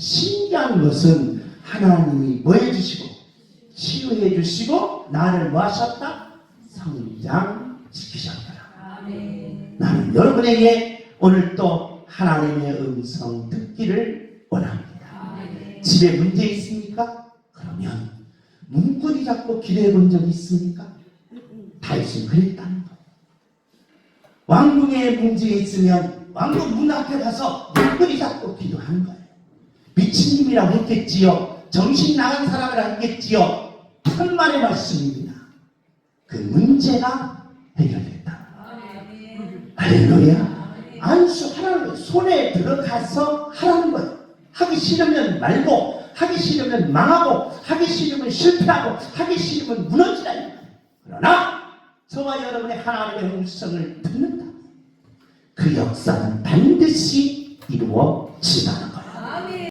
신기한 것은 하나님이 뭐 해주시고 치유해 주시고 나를 뭐 하셨다? 성장 시키셨더라. 나는 여러분에게 오늘 또 하나님의 음성 듣기를 원합니다. 집에 문제 있습니까? 그러면 문고리 잡고 기도해 본 적 있습니까? 다윗은 그랬다는 거. 왕궁에 문제 있으면 왕궁 문 앞에 가서 문고리 잡고 기도하는 거예요. 미친님이라고 했겠지요. 정신 나간 사람이라 했겠지요. 천만의 말씀입니다. 그 문제가 해결됐다. 할렐루야. 안수 하라는 거예요. 손에 들어가서 하라는 거예요. 하기 싫으면 말고, 하기 싫으면 망하고, 하기 싫으면 실패하고, 하기 싫으면 거예요. 그러나, 저와 여러분의 하나님의 음성을 듣는다. 그 역사는 반드시 이루어지다.